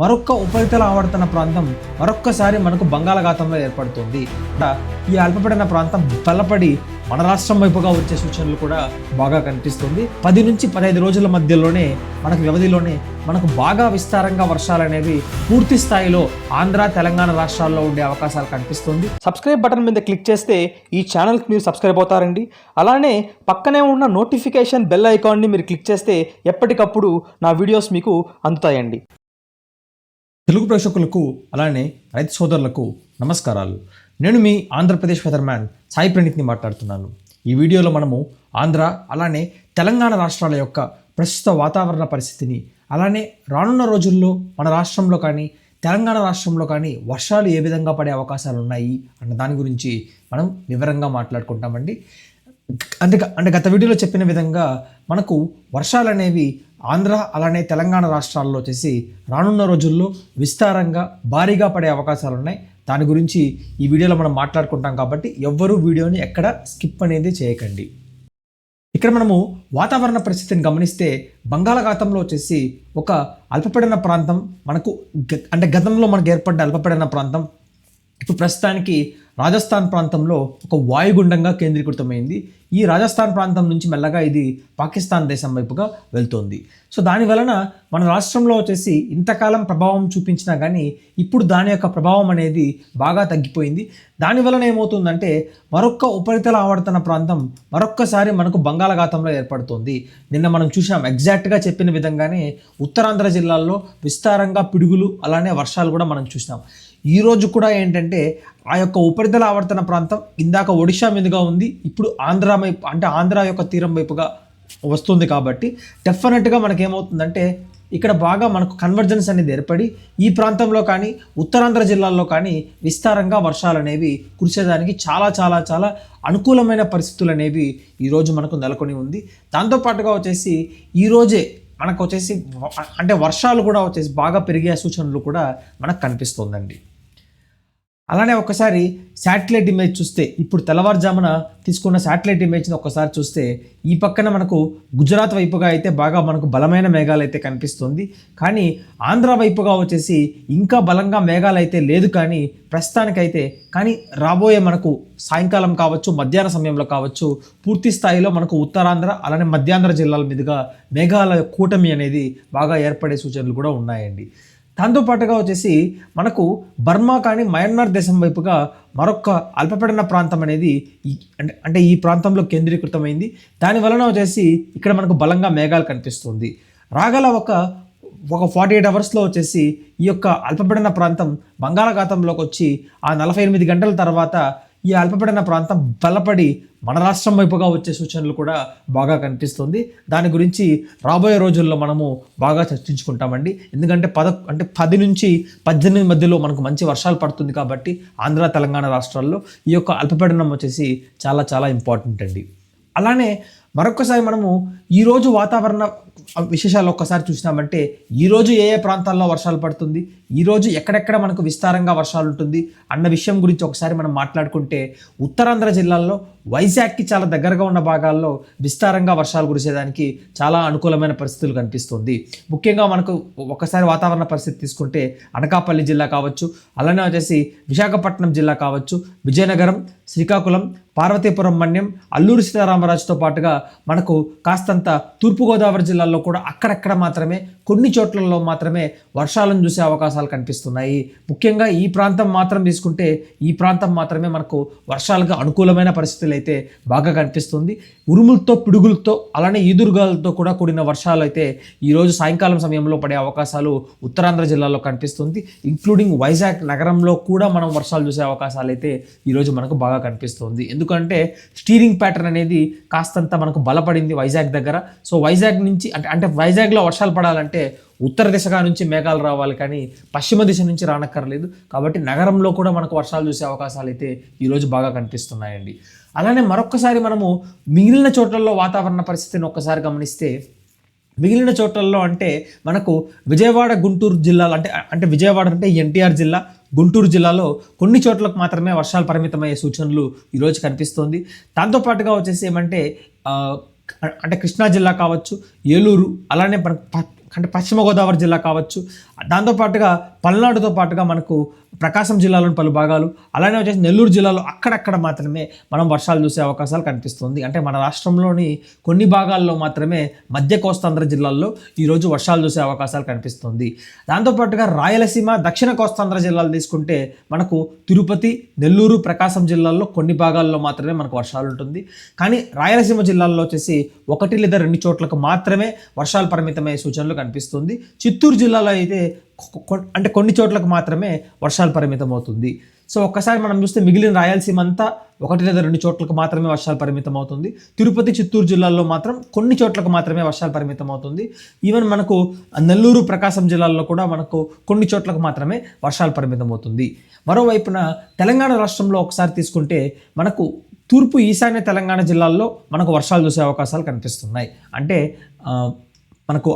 మరొక్క ఉపరితల ఆవర్తన ప్రాంతం మరొక్కసారి మనకు బంగాళాఖాతంలో ఏర్పడుతుంది. ఈ అల్పపడిన ప్రాంతం బలపడి మన రాష్ట్రం వైపుగా వచ్చే సూచనలు కూడా బాగా కనిపిస్తుంది. పది నుంచి పదహైదు రోజుల మధ్యలోనే మనకు వ్యవధిలోనే మనకు బాగా విస్తారంగా వర్షాలు అనేవి పూర్తి స్థాయిలో ఆంధ్ర తెలంగాణ రాష్ట్రాల్లో ఉండే అవకాశాలు కనిపిస్తుంది. సబ్స్క్రైబ్ బటన్ మీద క్లిక్ చేస్తే ఈ ఛానల్కి మీరు సబ్స్క్రైబ్ అవుతారండి. అలానే పక్కనే ఉన్న నోటిఫికేషన్ బెల్ ఐకాన్ని మీరు క్లిక్ చేస్తే ఎప్పటికప్పుడు నా వీడియోస్ మీకు అందుతాయండి. తెలుగు ప్రేక్షకులకు అలానే రైతు సోదరులకు నమస్కారాలు. నేను మీ ఆంధ్రప్రదేశ్ వెదర్మ్యాన్ సాయి ప్రణీత్ని మాట్లాడుతున్నాను. ఈ వీడియోలో మనము ఆంధ్ర అలానే తెలంగాణ రాష్ట్రాల యొక్క ప్రస్తుత వాతావరణ పరిస్థితిని అలానే రానున్న రోజుల్లో మన రాష్ట్రంలో కానీ తెలంగాణ రాష్ట్రంలో కానీ వర్షాలు ఏ విధంగా పడే అవకాశాలు ఉన్నాయి అన్న దాని గురించి మనం వివరంగా మాట్లాడుకుంటామండి. అంటే అంటే గత వీడియోలో చెప్పిన విధంగా మనకు వర్షాలు అనేవి ఆంధ్ర అలానే తెలంగాణ రాష్ట్రాల్లో వచ్చేసి రానున్న రోజుల్లో విస్తారంగా భారీగా పడే అవకాశాలు ఉన్నాయి. దాని గురించి ఈ వీడియోలో మనం మాట్లాడుకుంటాం కాబట్టి ఎవ్వరూ వీడియోని ఎక్కడ స్కిప్ అనేది చేయకండి. ఇక్కడ మనము వాతావరణ పరిస్థితిని గమనిస్తే బంగాళాఖాతంలో వచ్చేసి ఒక అల్పపీడన ప్రాంతం మనకు గ- అంటే గతంలో మనకు ఏర్పడ్డ అల్పపీడన ప్రాంతం. ఇప్పుడు ప్రస్తుతానికి రాజస్థాన్ ప్రాంతంలో ఒక వాయుగుండంగా కేంద్రీకృతమైంది. ఈ రాజస్థాన్ ప్రాంతం నుంచి మెల్లగా ఇది పాకిస్తాన్ దేశం వైపుగా వెళ్తోంది. సో దాని వలన మన రాష్ట్రంలో వచ్చేసి ఇంతకాలం ప్రభావం చూపించినా కానీ ఇప్పుడు దాని యొక్క ప్రభావం అనేది బాగా తగ్గిపోయింది. దాని వలన ఏమవుతుందంటే మరొక్క ఉపరితల ఆవర్తన ప్రాంతం మరొక్కసారి మనకు బంగాళాఖాతంలో ఏర్పడుతుంది. నిన్న మనం చూసాం ఎగ్జాక్ట్గా చెప్పిన విధంగానే ఉత్తరాంధ్ర జిల్లాల్లో విస్తారంగా పిడుగులు అలానే వర్షాలు కూడా మనం చూసినాం ఈరోజు కూడా ఏంటంటే ఆ యొక్క ఉపరితల ఆవర్తన ప్రాంతం ఇందాక ఒడిశా మీదుగా ఉంది ఇప్పుడు ఆంధ్ర వైపు అంటే ఆంధ్ర యొక్క తీరం వైపుగా వస్తుంది కాబట్టి డెఫినెట్గా మనకేమవుతుందంటే ఇక్కడ బాగా మనకు కన్వర్జెన్స్ అనేది ఏర్పడి ఈ ప్రాంతంలో కానీ ఉత్తరాంధ్ర జిల్లాల్లో కానీ విస్తారంగా వర్షాలు అనేవి కురిసేదానికి చాలా చాలా చాలా అనుకూలమైన పరిస్థితులు అనేవి ఈరోజు మనకు నెలకొని ఉంది. దాంతోపాటుగా వచ్చేసి ఈరోజే మనకు వచ్చేసి అంటే వర్షాలు కూడా వచ్చేసి బాగా పెరిగే సూచనలు కూడా మనకు కనిపిస్తుందండి. అలానే ఒకసారి శాటిలైట్ ఇమేజ్ చూస్తే ఇప్పుడు తెల్లవారుజామున తీసుకున్న శాటిలైట్ ఇమేజ్ని ఒకసారి చూస్తే ఈ పక్కన మనకు గుజరాత్ వైపుగా అయితే బాగా మనకు బలమైన మేఘాలు అయితే కనిపిస్తుంది. కానీ ఆంధ్ర వైపుగా వచ్చేసి ఇంకా బలంగా మేఘాలు అయితే లేదు కానీ ప్రస్తుతానికైతే కానీ రాబోయే మనకు సాయంకాలం కావచ్చు మధ్యాహ్న సమయంలో కావచ్చు పూర్తి స్థాయిలో మనకు ఉత్తరాంధ్ర అలానే మధ్యాంధ్ర జిల్లాల మీదుగా మేఘాల కూటమి అనేది బాగా ఏర్పడే సూచనలు కూడా ఉన్నాయండి. దాంతోపాటుగా వచ్చేసి మనకు బర్మా కానీ మయన్మార్ దేశం వైపుగా మరొక అల్పపీడన ప్రాంతం అనేది ఈ అంటే అంటే ఈ ప్రాంతంలో కేంద్రీకృతమైంది. దాని వలన వచ్చేసి ఇక్కడ మనకు బలంగా మేఘాలు కనిపిస్తుంది. రాగల ఒక ఒక ఫార్టీ ఎయిట్ అవర్స్లో వచ్చేసి ఈ యొక్క అల్పపీడన ప్రాంతం బంగాళాఖాతంలోకి వచ్చి ఆ నలభై ఎనిమిది గంటల తర్వాత ఈ అల్పపీడన ప్రాంతం బలపడి మన రాష్ట్రం వైపుగా వచ్చే సూచనలు కూడా బాగా కనిపిస్తుంది. దాని గురించి రాబోయే రోజుల్లో మనము బాగా చర్చించుకుంటామండి. ఎందుకంటే పద అంటే పది నుంచి పద్దెనిమిది మధ్యలో మనకు మంచి వర్షాలు పడుతుంది కాబట్టి ఆంధ్ర తెలంగాణ రాష్ట్రాల్లో ఈ యొక్క అల్పపీడనం వచ్చేసి చాలా చాలా ఇంపార్టెంట్ అండి. అలానే మరొకసారి మనము ఈరోజు వాతావరణ విశేషాలు ఒక్కసారి చూసినామంటే ఈరోజు ఏ ఏ ప్రాంతాల్లో వర్షాలు పడుతుంది ఈరోజు ఎక్కడెక్కడ మనకు విస్తారంగా వర్షాలు ఉంటుంది అన్న విషయం గురించి ఒకసారి మనం మాట్లాడుకుంటే ఉత్తరాంధ్ర జిల్లాల్లో వైజాగ్కి చాలా దగ్గరగా ఉన్న భాగాల్లో విస్తారంగా వర్షాలు కురిసేదానికి చాలా అనుకూలమైన పరిస్థితులు కనిపిస్తుంది. ముఖ్యంగా మనకు ఒకసారి వాతావరణ పరిస్థితి తీసుకుంటే అనకాపల్లి జిల్లా కావచ్చు అలానే వచ్చేసి విశాఖపట్నం జిల్లా కావచ్చు విజయనగరం శ్రీకాకుళం పార్వతీపురం మన్యం అల్లూరు సీతారామరాజుతో పాటుగా మనకు కాస్తంత తూర్పుగోదావరి జిల్లాల్లో కూడా అక్కడక్కడ మాత్రమే కొన్ని చోట్లలో మాత్రమే వర్షాలను చూసే అవకాశాలు కనిపిస్తున్నాయి. ముఖ్యంగా ఈ ప్రాంతం మాత్రం తీసుకుంటే ఈ ప్రాంతం మాత్రమే మనకు వర్షాలకు అనుకూలమైన పరిస్థితులు అయితే బాగా కనిపిస్తుంది. ఉరుములతో పిడుగులతో అలానే ఈదురుగాలతో కూడా కూడిన వర్షాలు అయితే ఈరోజు సాయంకాలం సమయంలో పడే అవకాశాలు ఉత్తరాంధ్ర జిల్లాలో కనిపిస్తుంది. ఇంక్లూడింగ్ వైజాగ్ నగరంలో కూడా మనం వర్షాలు చూసే అవకాశాలు అయితే ఈరోజు మనకు బాగా కనిపిస్తుంది. ఎందుకంటే స్టీరింగ్ ప్యాటర్న్ అనేది కాస్తంత మనకు బలపడింది వైజాగ్ దగ్గర. సో వైజాగ్ నుంచి అంటే అంటే వైజాగ్లో వర్షాలు పడాలంటే ఉత్తర దిశగా నుంచి మేఘాలు రావాలి కానీ పశ్చిమ దిశ నుంచి రానక్కర్లేదు. కాబట్టి నగరంలో కూడా మనకు వర్షాలు చూసే అవకాశాలు అయితే ఈరోజు బాగా కనిపిస్తున్నాయండి. అలానే మరొక్కసారి మనము మిగిలిన మిగిలిన చోట్లలో వాతావరణ పరిస్థితిని ఒక్కసారి గమనిస్తే మిగిలిన చోట్లలో అంటే మనకు విజయవాడ గుంటూరు జిల్లాలు అంటే అంటే విజయవాడ అంటే ఎన్టీఆర్ జిల్లా గుంటూరు జిల్లాలో కొన్ని చోట్లకు మాత్రమే వర్షాలు పరిమితమయ్యే సూచనలు ఈరోజు కనిపిస్తోంది. దాంతోపాటుగా వచ్చేసి ఏమంటే అంటే కృష్ణా జిల్లా కావచ్చు ఏలూరు అలానే ప- అంటే పశ్చిమ గోదావరి జిల్లా కావచ్చు. దాంతోపాటుగా పల్నాడుతో పాటుగా మనకు ప్రకాశం జిల్లాలోని పలు భాగాలు అలానే వచ్చేసి నెల్లూరు జిల్లాలో అక్కడక్కడ మాత్రమే మనం వర్షాలు చూసే అవకాశాలు కనిపిస్తుంది. అంటే మన రాష్ట్రంలోని కొన్ని భాగాల్లో మాత్రమే మధ్య కోస్తాంధ్ర జిల్లాల్లో ఈరోజు వర్షాలు చూసే అవకాశాలు కనిపిస్తుంది. దాంతోపాటుగా రాయలసీమ దక్షిణ కోస్తాంధ్ర జిల్లాలు తీసుకుంటే మనకు తిరుపతి నెల్లూరు ప్రకాశం జిల్లాల్లో కొన్ని భాగాల్లో మాత్రమే మనకు వర్షాలు ఉంటుంది. కానీ రాయలసీమ జిల్లాల్లో వచ్చేసి ఒకటి లేదా రెండు చోట్లకు మాత్రమే వర్షాలు పరిమితమయ్యే సూచనలు కనిపిస్తుంది. చిత్తూరు జిల్లాలో అయితే అంటే కొన్ని చోట్లకు మాత్రమే వర్షాలు పరిమితం అవుతుంది సో ఒక్కసారి మనం చూస్తే మిగిలిన రాయలసీమ అంతా ఒకటి లేదా రెండు చోట్లకు మాత్రమే వర్షాలు పరిమితం అవుతుంది తిరుపతి చిత్తూరు జిల్లాల్లో మాత్రం కొన్ని చోట్లకు మాత్రమే వర్షాలు పరిమితం అవుతుంది ఈవెన్ మనకు నెల్లూరు ప్రకాశం జిల్లాల్లో కూడా మనకు కొన్ని చోట్లకు మాత్రమే వర్షాలు పరిమితం అవుతుంది మరోవైపున తెలంగాణ రాష్ట్రంలో ఒకసారి తీసుకుంటే మనకు తూర్పు ఈశాన్య తెలంగాణ జిల్లాల్లో మనకు వర్షాలు చూసే అవకాశాలు కనిపిస్తున్నాయి. అంటే మనకు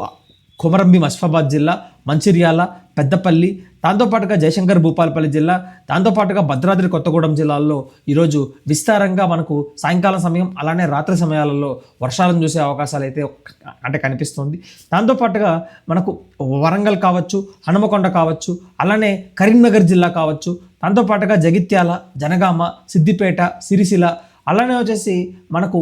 కొమరంభీం అస్ఫాబాద్ జిల్లా మంచిర్యాల పెద్దపల్లి దాంతోపాటుగా జయశంకర్ భూపాలపల్లి జిల్లా దాంతోపాటుగా భద్రాద్రి కొత్తగూడెం జిల్లాల్లో ఈరోజు విస్తారంగా మనకు సాయంకాలం సమయం అలానే రాత్రి సమయాలలో వర్షాలను చూసే అవకాశాలు అయితే అంటే కనిపిస్తుంది. దాంతోపాటుగా మనకు వరంగల్ కావచ్చు హనుమకొండ కావచ్చు అలానే కరీంనగర్ జిల్లా కావచ్చు దాంతోపాటుగా జగిత్యాల జనగామ సిద్దిపేట సిరిసిల అలానే వచ్చేసి మనకు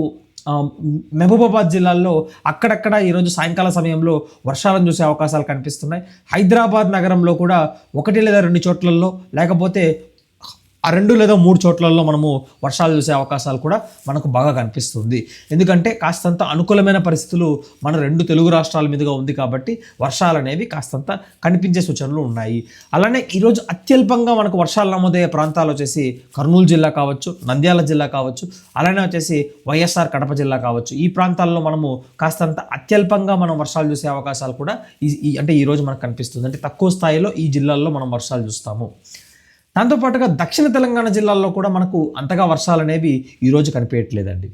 మహబూబాబాద్ జిల్లాల్లో అక్కడక్కడ ఈరోజు సాయంకాల సమయంలో వర్షాలను చూసే అవకాశాలు కనిపిస్తున్నాయి. హైదరాబాద్ నగరంలో కూడా ఒకటి లేదా రెండు చోట్లలో లేకపోతే ఆ రెండు లేదా మూడు చోట్లలో మనము వర్షాలు చూసే అవకాశాలు కూడా మనకు బాగా కనిపిస్తుంది. ఎందుకంటే కాస్తంత అనుకూలమైన పరిస్థితులు మన రెండు తెలుగు రాష్ట్రాల మీదుగా ఉంది కాబట్టి వర్షాలు అనేవి కాస్తంత కనిపించే సూచనలు ఉన్నాయి. అలానే ఈరోజు అత్యల్పంగా మనకు వర్షాలు నమోదయ్యే ప్రాంతాలు వచ్చేసి కర్నూలు జిల్లా కావచ్చు నంద్యాల జిల్లా కావచ్చు అలానే వచ్చేసి వైఎస్ఆర్ కడప జిల్లా కావచ్చు. ఈ ప్రాంతాల్లో మనము కాస్తంత అత్యల్పంగా మనం వర్షాలు చూసే అవకాశాలు కూడా ఈ ఈ- అంటే ఈ రోజు మనకు కనిపిస్తుంది. అంటే తక్కువ స్థాయిలో ఈ జిల్లాల్లో మనం వర్షాలు చూస్తాము. దాంతోపాటుగా దక్షిణ తెలంగాణ జిల్లాల్లో కూడా మనకు అంతగా వర్షాలు అనేవి ఈరోజు కనిపించట్లేదండి.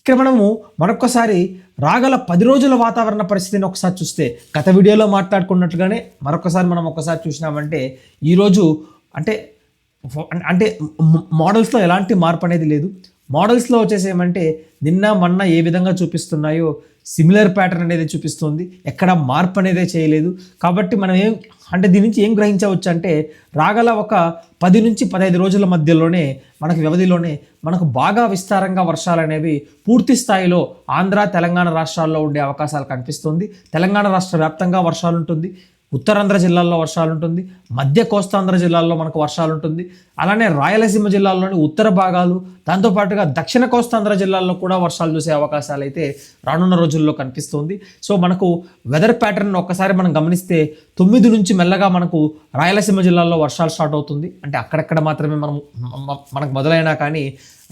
ఇక్కడ మనము మరొకసారి రాగల పది రోజుల వాతావరణ పరిస్థితిని ఒకసారి చూస్తే గత వీడియోలో మాట్లాడుకున్నట్లుగానే మరొకసారి మనం ఒకసారి చూసినామంటే ఈరోజు అంటే అంటే మోడల్స్లో ఎలాంటి మార్పు అనేది లేదు. మోడల్స్లో వచ్చేసి ఏమంటే నిన్న మొన్న ఏ విధంగా చూపిస్తున్నాయో సిమిలర్ ప్యాటర్న్ అనేది చూపిస్తుంది. ఎక్కడ మార్పు అనేది చేయలేదు. కాబట్టి మనం ఏం అంటే దీని నుంచి ఏం గ్రహించవచ్చు అంటే రాగల ఒక పది నుంచి పదహైదు రోజుల మధ్యలోనే మనకు వ్యవధిలోనే మనకు బాగా విస్తారంగా వర్షాలు అనేవి పూర్తి స్థాయిలో ఆంధ్ర తెలంగాణ రాష్ట్రాల్లో ఉండే అవకాశాలు కనిపిస్తుంది. తెలంగాణ రాష్ట్ర వ్యాప్తంగా వర్షాలు ఉంటుంది. ఉత్తరాంధ్ర జిల్లాల్లో వర్షాలు ఉంటుంది మధ్య కోస్తాంధ్ర జిల్లాల్లో మనకు వర్షాలు ఉంటుంది అలానే రాయలసీమ జిల్లాల్లోని ఉత్తర భాగాలు దాంతోపాటుగా దక్షిణ కోస్తాంధ్ర జిల్లాల్లో కూడా వర్షాలు చూసే అవకాశాలు అయితే రానున్న రోజుల్లో కనిపిస్తుంది. సో మనకు వెదర్ ప్యాటర్న్ ఒక్కసారి మనం గమనిస్తే తొమ్మిది నుంచి మెల్లగా మనకు రాయలసీమ జిల్లాల్లో వర్షాలు స్టార్ట్ అవుతుంది. అంటే అక్కడక్కడ మాత్రమే మనం మనకు మొదలైనా కానీ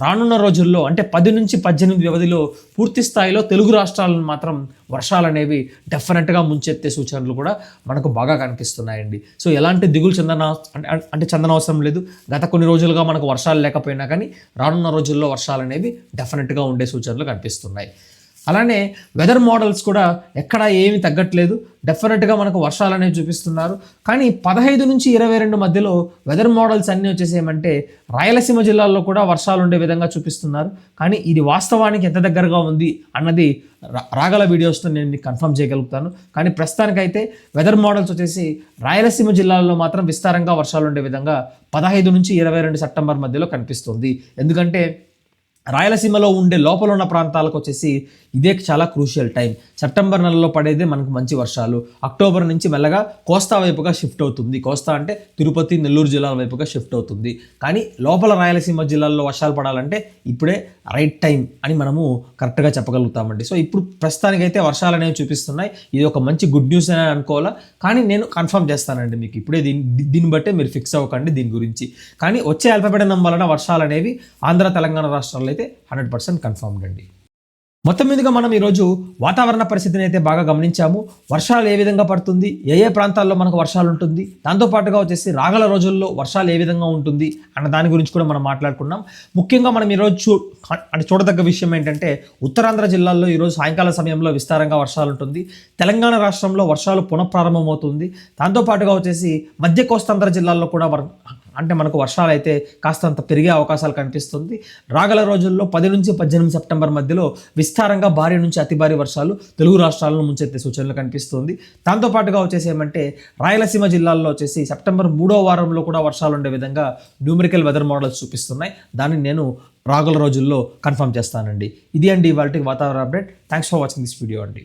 రానున్న రోజుల్లో అంటే పది నుంచి పద్దెనిమిది వ్యవధిలో పూర్తి స్థాయిలో తెలుగు రాష్ట్రాలను మాత్రం వర్షాలు అనేవి డెఫినెట్గా ముంచెత్తే సూచనలు కూడా మనకు బాగా కనిపిస్తున్నాయండి. సో ఎలాంటి దిగులు చెందన అంటే అంటే చెందనవసరం లేదు. గత కొన్ని రోజులుగా మనకు వర్షాలు లేకపోయినా కానీ రానున్న రోజుల్లో వర్షాలు అనేవి డెఫినెట్గా ఉండే సూచనలు కనిపిస్తున్నాయి. అలానే వెదర్ మోడల్స్ కూడా ఎక్కడ ఏమీ తగ్గట్లేదు. డెఫినెట్గా మనకు వర్షాలు అనేవి చూపిస్తున్నారు. కానీ పదహైదు నుంచి ఇరవై రెండు మధ్యలో వెదర్ మోడల్స్ అన్నీ వచ్చేసి ఏమంటే రాయలసీమ జిల్లాల్లో కూడా వర్షాలు ఉండే విధంగా చూపిస్తున్నారు. కానీ ఇది వాస్తవానికి ఎంత దగ్గరగా ఉంది అన్నది రా- రాగల వీడియోస్తో నేను మీకు కన్ఫర్మ్ చేయగలుగుతాను. కానీ ప్రస్తుతానికైతే వెదర్ మోడల్స్ వచ్చేసి రాయలసీమ జిల్లాల్లో మాత్రం విస్తారంగా వర్షాలు ఉండే విధంగా పదహైదు నుంచి ఇరవై రెండు సెప్టెంబర్ మధ్యలో కనిపిస్తుంది. ఎందుకంటే రాయలసీమలో ఉండే లోపల ఉన్న ప్రాంతాలకు వచ్చేసి ఇదే చాలా క్రూషియల్ టైం సెప్టెంబర్ నెలలో పడేదే మనకు మంచి వర్షాలు. అక్టోబర్ నుంచి మెల్లగా కోస్తా వైపుగా షిఫ్ట్ అవుతుంది. కోస్తా అంటే తిరుపతి నెల్లూరు జిల్లాల వైపుగా షిఫ్ట్ అవుతుంది. కానీ లోపల రాయలసీమ జిల్లాల్లో వర్షాలు పడాలంటే ఇప్పుడే రైట్ టైం అని మనము కరెక్ట్గా చెప్పగలుగుతామండి. సో ఇప్పుడు ప్రస్తుతానికైతే వర్షాలు అనేవి చూపిస్తున్నాయి. ఇది ఒక మంచి గుడ్ న్యూస్ అని అనుకోవాలా? కానీ నేను కన్ఫర్మ్ చేస్తానండి మీకు. ఇప్పుడే దీని దీన్ని బట్టే మీరు ఫిక్స్ అవ్వకండి దీని గురించి. కానీ వచ్చే అల్పపీడనం వలన వర్షాలు అనేవి ఆంధ్ర తెలంగాణ రాష్ట్రాల్లో అయితే హండ్రెడ్ పర్సెంట్ కన్ఫర్మ్డ్ అండి. మొత్తం మీదుగా మనం ఈరోజు వాతావరణ పరిస్థితిని అయితే బాగా గమనించాము. వర్షాలు ఏ విధంగా పడుతుంది? ఏ ఏ ప్రాంతాల్లో మనకు వర్షాలు ఉంటుంది? దాంతోపాటుగా వచ్చేసి రాగల రోజుల్లో వర్షాలు ఏ విధంగా ఉంటుంది అన్న దాని గురించి కూడా మనం మాట్లాడుకున్నాం. ముఖ్యంగా మనం ఈరోజు చూ అంటే చూడదగ్గ విషయం ఏంటంటే ఉత్తరాంధ్ర జిల్లాల్లో ఈరోజు సాయంకాల సమయంలో విస్తారంగా వర్షాలు ఉంటుంది. తెలంగాణ రాష్ట్రంలో వర్షాలు పునఃప్రారంభమవుతుంది. దాంతోపాటుగా వచ్చేసి మధ్య కోస్తాంధ్ర జిల్లాల్లో కూడా అంటే మనకు వర్షాలు అయితే కాస్తంత పెరిగే అవకాశాలు కనిపిస్తుంది. రాగల రోజుల్లో పది నుంచి పద్దెనిమిది సెప్టెంబర్ మధ్యలో విస్తారంగా భారీ నుంచి అతి భారీ వర్షాలు తెలుగు రాష్ట్రాలను ముంచెత్తే సూచనలు కనిపిస్తుంది. దాంతోపాటుగా వచ్చేసి ఏమంటే రాయలసీమ జిల్లాల్లో వచ్చేసి సెప్టెంబర్ మూడో వారంలో కూడా వర్షాలు ఉండే విధంగా న్యూమరికల్ వెదర్ మోడల్స్ చూపిస్తున్నాయి. దాన్ని నేను రాగల రోజుల్లో కన్ఫర్మ్ చేస్తానండి. ఇది అండి ఇవాళ వాతావరణ update. Thanks for watching this video అండి.